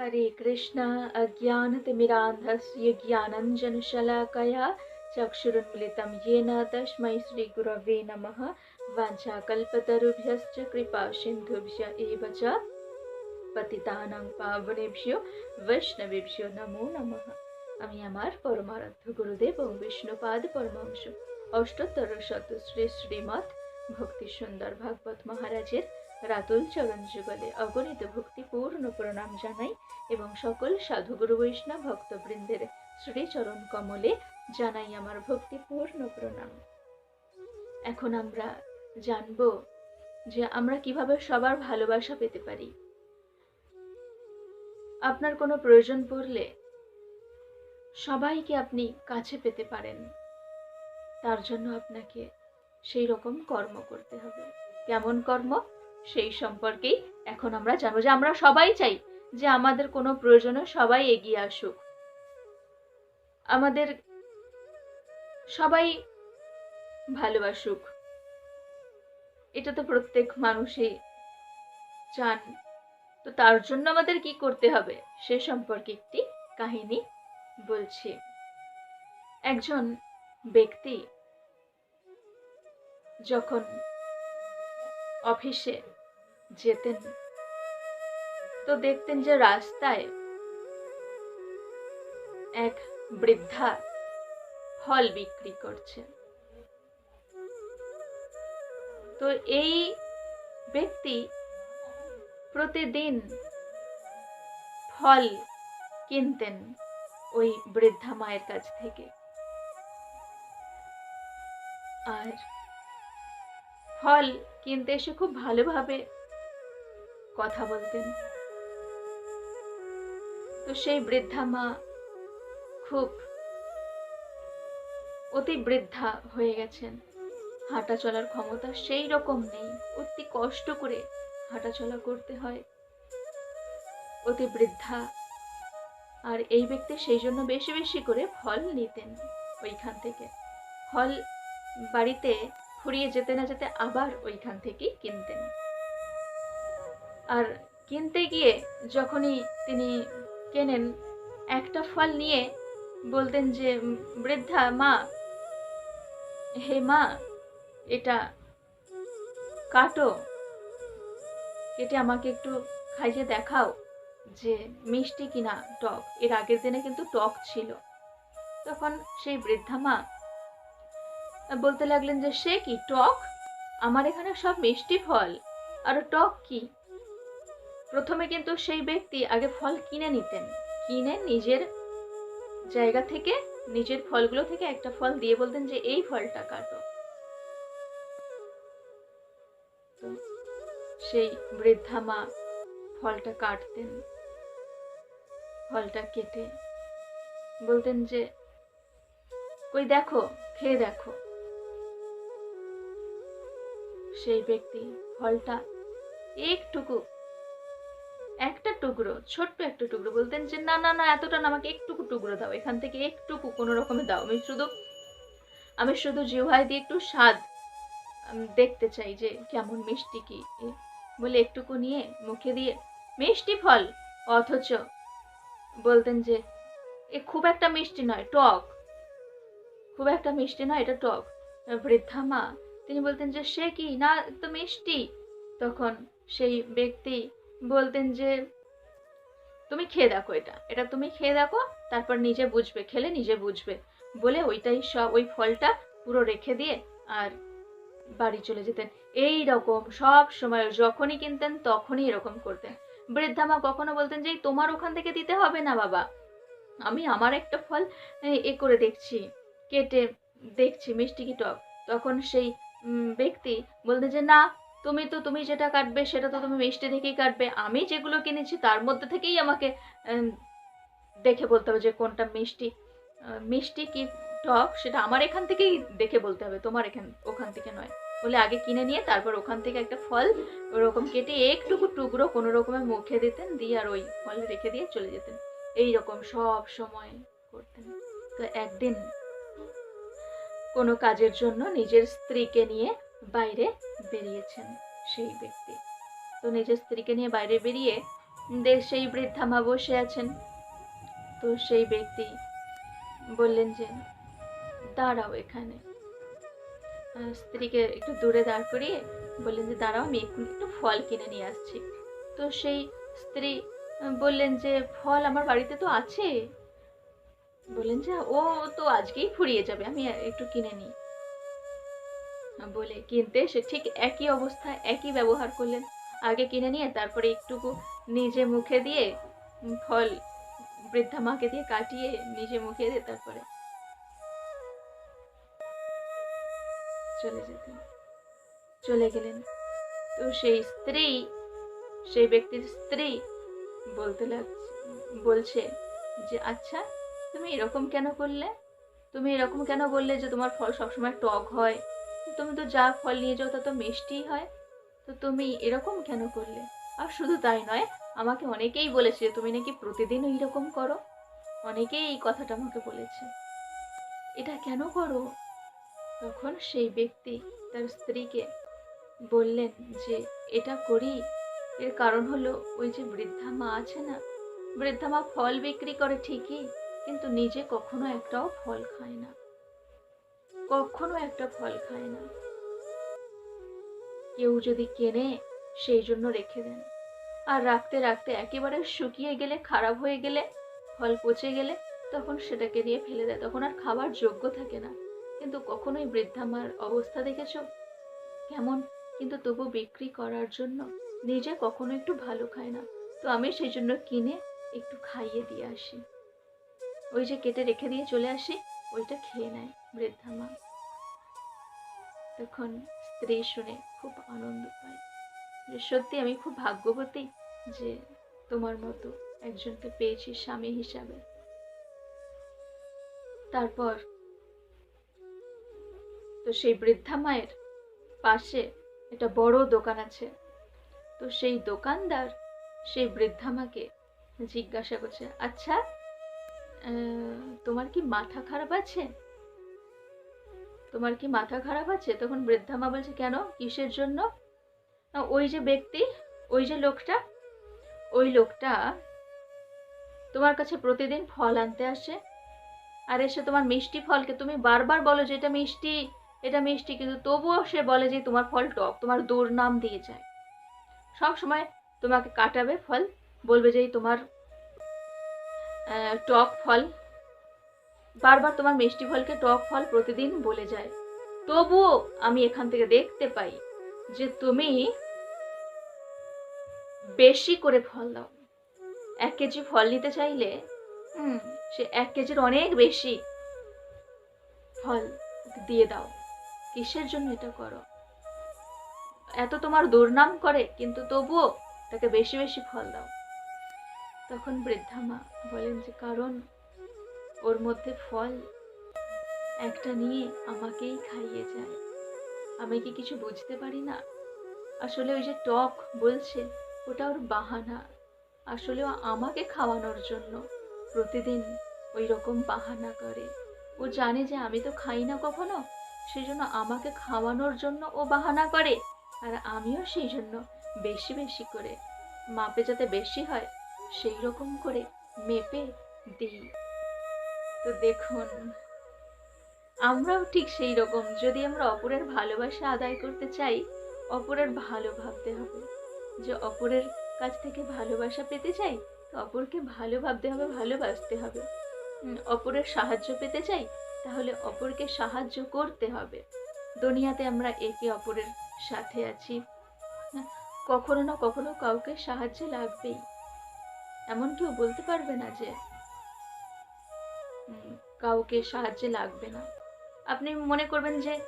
हरे कृष्ण अज्ञानतिमिरान्धस्य ज्ञानञ्जनशलाकया चक्षुरुन्मिलितं येन तस्मै श्रीगुरवे नमः वाञ्छाकल्पतरुभ्यश्च कृपासिन्धुभ्य एव च পতিতানাং পাবনেভ্য বৈষ্ণবেভ্য নমো নমঃ আমি আমার পরমারাধ্য গুরুদেব ও বিষ্ণুপাদ পরমহংস অষ্টোত্তর শত শ্রী শ্রীমৎ ভক্তি সুন্দর ভাগবত মহারাজের রাতুল চরণ যুগলে অগণিত ভক্তিপূর্ণ প্রণাম জানাই এবং সকল সাধুগুরু বৈষ্ণব ভক্তবৃন্দের শ্রীচরণ কমলে জানাই আমার ভক্তিপূর্ণ প্রণাম। এখন আমরা জানব যে আমরা কীভাবে সবার ভালোবাসা পেতে পারি। আপনার কোনো প্রয়োজন পড়লে সবাইকে আপনি কাছে পেতে পারেন। তার জন্য আপনাকে সেই রকম কর্ম করতে হবে। কেমন কর্ম? সেই সম্পর্কেই এখন আমরা জানব যে আমরা সবাই চাই যে আমাদের কোনো প্রয়োজনে সবাই এগিয়ে আসুক। আমাদের সবাই ভালোবাসুক। এটা তো প্রত্যেক মানুষই চান। তো তার জন্য আমাদের কি করতে হবে? সে সম্পর্কে একটি কাহিনী বলছি। একজন ব্যক্তি যখন অফিসে যেতেন। তো দেখতেন যে রাস্তায় এক বৃদ্ধা ফল বিক্রি করছে। তো এই ব্যক্তি প্রতিদিন ফল কিনতেন ওই বৃদ্ধা মায়ের কাছ থেকে। আর ফল কিনতে এসে খুব ভালোভাবে কথা বলতেন। তো সেই বৃদ্ধা মা খুব অতি বৃদ্ধা হয়ে গেছেন। হাঁটা চলার ক্ষমতা সেই রকম নেই। অতি কষ্ট করে হাঁটাচলা করতে হয়। অতি বৃদ্ধা। আর এই ব্যক্তি সেই জন্য বেশি বেশি করে ফল নিতেন ওইখান থেকে। ফল বাড়িতে ফুরিয়ে যেতে না যেতে আবার ওইখান থেকেই কিনতেন। আর কিনতে গিয়ে যখনই তিনি কেনেন, একটা ফল নিয়ে বলতেন যে, বৃদ্ধা, মা, হে মা, এটা কাটো। কেটে আমাকে একটু খাইয়ে দেখাও যে, মিষ্টি কিনা টক। এর আগের দিনে কিন্তু টক ছিল। তখন সেই বৃদ্ধা মা বলতে লাগলেন যে সে কি, টক? আমার এখানে সব মিষ্টি ফল। আর টক কি? প্রথমে কিন্তু সেই ব্যক্তি আগে ফল কিনে নিতেন। কিনে নিজের জায়গা থেকে, নিজের ফলগুলো থেকে একটা ফল দিয়ে বলতেন যে এই ফলটা কাটো। সেই বৃদ্ধা মা ফলটা কাটতেন, ফলটা কেটে। বলতেন যে, কই দেখো, খেয়ে দেখো। সেই ব্যক্তি ফলটা একটুকু, একটা টুকরো, ছোট্ট একটা টুকরো বলতেন যে, না না না, এতটা না, আমাকে একটুকু টুকরো দাও, এখান থেকে একটুকু কোনো রকমে দাও, আমি শুধু আমি শুধু জিহ্বায় দিয়ে একটু স্বাদ দেখতে চাই যে কেমন মিষ্টি কি। বলে একটুকু নিয়ে মুখে দিয়ে, মিষ্টি ফল, অথচ বলতেন যে, এ খুব একটা মিষ্টি নয়, টক, খুব একটা মিষ্টি নয়, এটা টক। বৃদ্ধা মা তিনি বলতেন যে, সে কি? না, তো মিষ্টি। তখন সেই ব্যক্তি বলতেন যে, তুমি খেয়ে দেখো এটা। এটা তুমি খেয়ে দেখো, তারপর নিজে বুঝবে, খেলে নিজে বুঝবে। বলে ওইটাই সব, ওই ফলটা পুরো রেখে দিয়ে আর বাড়ি চলে যেতেন। এই রকম সব সময় যখনই কিনতেন, তখনই এরকম করতেন। বৃদ্ধা মা কখনো বলতেন যে তোমার ওখান থেকে দিতে হবে না, বাবা। আমি আমার একটা ফল এ করে দেখছি, কেটে দেখছি, মিষ্টি কি টক? তখন সেই ব্যক্তি বলতে যে, না, তুমি তো, তুমি যেটা কাটবে সেটা তো তুমি মিষ্টি থেকেই কাটবে। আমি যেগুলো কিনেছি তার মধ্যে থেকেই আমাকে দেখে বলতে হবে যে, কোনটা মিষ্টি। মিষ্টি কি টক সেটা আমার এখান থেকেই দেখে বলতে হবে, তোমার এখান, ওখান থেকে নয়। বলে আগে কিনে নিয়ে তারপর ওখান থেকে একটা ফল ওরকম কেটে একটুকু টুকরো কোনো রকমের মুখে দিতেন, দিয়ে আর ওই ফল রেখে দিয়ে চলে যেতেন। এই রকম সব সময় করতেন। তো একদিন কোনো কাজের জন্য নিজের স্ত্রীকে নিয়ে বাইরে বেরিয়েছেন সেই ব্যক্তি। তো নিজের স্ত্রীকে নিয়ে বাইরে বেরিয়ে সেই বৃদ্ধা মা বসে আছেন। তো সেই ব্যক্তি বললেন যে, দাঁড়াও এখানে। স্ত্রীকে একটু দূরে দাঁড় করিয়ে বললেন যে, দাঁড়াও, আমি একটু ফল কিনে নিয়ে আসছি। তো সেই স্ত্রী বললেন যে, ফল আমার বাড়িতে তো আছে। বললেন যে, ও তো আজকেই ফুরিয়ে যাবে, আমি একটু কিনে নিই। বলে কিনতে এসে ঠিক একই অবস্থা, একই ব্যবহার করলেন। আগে কিনে নিয়ে তারপরে একটুকু নিজে মুখে দিয়ে ফল বৃদ্ধা মাকে দিয়ে কাটিয়ে নিজে মুখে দিয়ে তারপরে চলে যেতেন, চলে গেলেন। তো সেই স্ত্রী, সেই ব্যক্তির স্ত্রী বলতে লাগছে বলছে যে আচ্ছা তুমি এরকম কেন করলে? তুমি এরকম কেন বললে যে তোমার ফল সবসময় টক হয়? তুমি তো যা ফল নিয়ে যাও তা তো মিষ্টিই হয়। তো তুমি এরকম কেন করলে? আর শুধু তাই নয়, আমাকে অনেকেই বলেছে যে তুমি নাকি প্রতিদিন এইরকম করো? অনেকেই এই কথাটা আমাকে বলেছে। এটা কেন করো? তখন সেই ব্যক্তি তার স্ত্রীকে বললেন যে, এটা করি। এর কারণ হলো, ওই যে বৃদ্ধা মা আছে না, বৃদ্ধা মা ফল বিক্রি করে ঠিকই কিন্তু নিজে কখনো একটাও ফল খায় না। কখনো একটা ফল খায় না। কেউ যদি কেনে, সেই জন্য রেখে দেন। আর রাখতে রাখতে একেবারে শুকিয়ে গেলে, খারাপ হয়ে গেলে, ফল পচে গেলে, তখন সেটাকে দিয়ে ফেলে দেয়। তখন আর খাবার যোগ্য থাকে না। কিন্তু কখনোই বৃদ্ধা মার অবস্থা দেখেছ? কেমন? কিন্তু তবু বিক্রি করার জন্য নিজে কখনো একটু ভালো খায় না। তো আমি সেই জন্য কিনে একটু খাইয়ে দিয়ে আসি। ওই যে কেটে রেখে দিয়ে চলে আসি, ওইটা খেয়ে নেয় বৃদ্ধা মা। তখন স্ত্রী শুনে খুব আনন্দ পায়। যে সত্যি আমি খুব ভাগ্যবতী যে তোমার মতো একজনকে পেয়েছি স্বামী হিসাবে। তারপর তো সেই বৃদ্ধা মায়ের পাশে একটা বড় দোকান আছে। তো সেই দোকানদার সেই বৃদ্ধা মাকে জিজ্ঞাসা করছে আচ্ছা তোমার কি মাথা খারাপ আছে? তোমার কি মাথা খারাপ আছে? তখন বৃদ্ধা মা বলছে, কেন? কিসের জন্য? ওই যে ব্যক্তি, ওই যে লোকটা, ওই লোকটা তোমার কাছে প্রতিদিন ফল আনতে আসে। আর এসে তোমার মিষ্টি ফলকে তুমি বারবার বলো যে, এটা মিষ্টি এটা মিষ্টি। কিন্তু তবুও সে বলে যে, তোমার ফল টক, তোমার দুর্নাম দিয়ে যায়। সব সময় তোমাকে কাটাবে ফল, বলবে যে তোমার টক ফল। বারবার তোমার মিষ্টি ফলকে টক ফল প্রতিদিন বলে যায়। তবুও আমি এখান থেকে দেখতে পাই যে তুমি বেশি করে ফল দাও। এক কেজি ফল নিতে চাইলে হুম। সে এক কেজির অনেক বেশি ফল দিয়ে দাও। কিসের জন্য এটা করো? এত তোমার দুর্নাম করে কিন্তু তবুও তাকে বেশি বেশি ফল দাও। তখন বৃদ্ধা মা বলেন যে, কারণ ওর মধ্যে ফল একটা নিয়ে আমাকেই খাইয়ে যায়। আমি কি কিছু বুঝতে পারি না? আসলে ওই যে টক বলছে, ওটা ওর বাহানা। আসলে আমাকে খাওয়ানোর জন্য প্রতিদিন ওই রকম বাহানা করে। ও জানে যে আমি তো খাই না কখনো সেই জন্য আমাকে খাওয়ানোর জন্য ও বাহানা করে। আর আমিও সেই জন্য বেশি বেশি করে। মাপে যাতে বেশি হয় সেই রকম করে মেপে দিই। তো দেখুন আমরাও ঠিক সেই রকম। যদি আমরা অপরের ভালোবাসা আদায় করতে চাই অপরের ভালো ভাবতে হবে। যে অপরের কাছ থেকে ভালোবাসা পেতে চাই তো অপরকে ভালো ভাবতে হবে ভালোবাসতে হবে। অপরের সাহায্য পেতে চাই তাহলে অপরকে সাহায্য করতে হবে। দুনিয়াতে আমরা একে অপরের সাথে আছি। হ্যাঁ, কখনো না কখনো কাউকে সাহায্য লাগবেই। এমন কেউ বলতে পারবে না যে কাউকে সাহায্যে লাগবে না। আপনি মনে করবেন যে,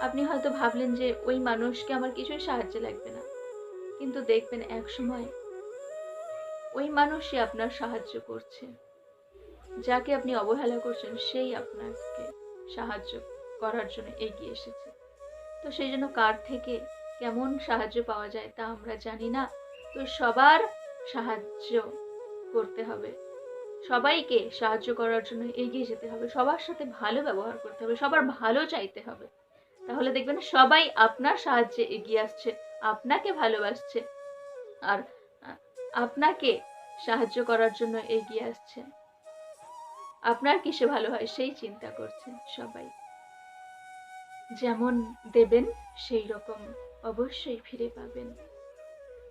আপনি হয়তো ভাবলেন যে, ওই মানুষকে আমার কিছুই সাহায্য লাগবে না। কিন্তু দেখবেন এক সময় ওই মানুষই আপনার সাহায্য করছে। যাকে আপনি অবহেলা করছেন, সেই আপনাকে সাহায্য করার জন্য এগিয়ে এসেছে। তো সেই জন্য কার থেকে কেমন সাহায্য পাওয়া যায় তা আমরা জানি না। তো সবার সাহায্য করতে হবে। সবাইকে সাহায্য করার জন্য এগিয়ে যেতে হবে। সবার সাথে ভালো ব্যবহার করতে হবে। সবার ভালো চাইতে হবে। তাহলে দেখবেন সবাই আপনার সাহায্যে এগিয়ে আসছে, আপনাকে ভালোবাসছে আর আপনাকে সাহায্য করার জন্য এগিয়ে আসছে। আপনার কিসে ভালো হয় সেই চিন্তা করছেন সবাই। যেমন দেবেন, সেই রকম অবশ্যই ফিরে পাবেন।